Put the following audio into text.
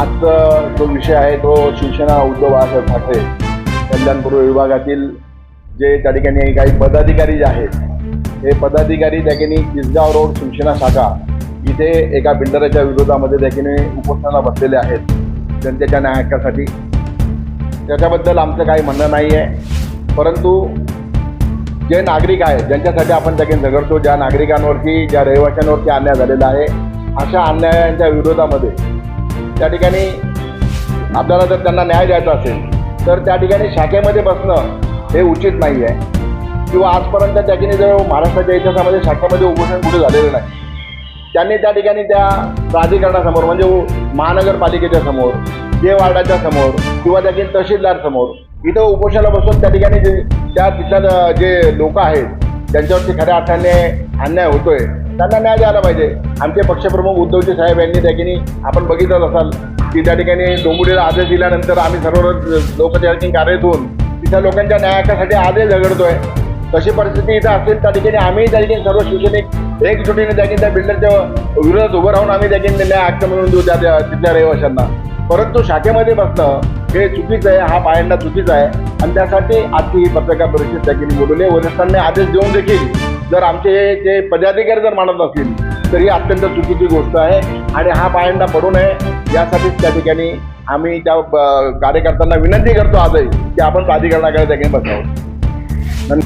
आजचा जो विषय आहे तो शिवसेना उद्धव बाळासाहेब ठाकरे कल्याण पूर्व विभागातील जे त्या ठिकाणी काही पदाधिकारी जे आहेत हे पदाधिकारी त्या ठिकाणी किसगाव रोड शिवसेना शाखा इथे एका बिल्डराच्या विरोधामध्ये त्या ठिकाणी उपोषणाला बसलेले आहेत. जनतेच्या न्याय हक्कासाठी. त्याच्याबद्दल आमचं काही म्हणणं नाही आहे. परंतु जे नागरिक आहेत ज्यांच्यासाठी आपण त्या झगडतो ज्या नागरिकांवरती ज्या रहिवाशांवरती अन्याय झालेला आहे अशा अन्यायांच्या विरोधामध्ये त्या ठिकाणी आपल्याला जर त्यांना न्याय द्यायचा असेल तर त्या ठिकाणी शाखेमध्ये बसणं हे उचित नाही आहे किंवा आजपर्यंत त्या ठिकाणी जर महाराष्ट्राच्या इतिहासामध्ये शाखेमध्ये उपोषण कुठे झालेलं नाही त्यांनी त्या ठिकाणी त्या प्राधिकरणासमोर म्हणजे महानगरपालिकेच्या समोर जे वार्डाच्या समोर किंवा त्या ठिकाणी तहसीलदार समोर इथं उपोषणाला बसून त्या ठिकाणी जे त्या तिथल्या जे लोक आहेत त्यांच्यावरती खऱ्या अर्थाने अन्याय होतोय. त्यांना न्याय द्यायला पाहिजे. आमचे पक्षप्रमुख उद्धवजी साहेब यांनी त्या ठिकाणी आपण बघितलं असाल की त्या ठिकाणी डोंबुडीला आदेश दिल्यानंतर आम्ही सर्व लोक त्या ठिकाणी कार्यरत होऊन तिथल्या लोकांच्या न्यायासाठी आदेश झगडतोय. तशी परिस्थिती इथं असेल त्या ठिकाणी आम्ही त्या ठिकाणी सर्व शिवसैनिक एकजुटीने त्या ठिकाणी त्या बिल्डरच्या विरोधात उभं राहून आम्ही त्या ठिकाणी न्याय हक्क मिळवून देऊ त्या तिथल्या रहिवाशांना. परंतु शाखेमध्ये बसणं हे चुकीचं आहे हा पायंडा चुकीचा आहे. आणि त्यासाठी आजची ही पत्रकार परिषद त्या ठिकाणी बोलवली वरिष्ठांनी आदेश देऊन देखील जर आमचे हे जे पदाधिकारी जर मानत असतील तर ही अत्यंत चुकीची गोष्ट आहे आणि हा पायंडा पडू नये. यासाठीच त्या ठिकाणी आम्ही त्या कार्यकर्त्यांना विनंती करतो आजही की आपण प्राधिकरणाकडे त्या ठिकाणी बसावं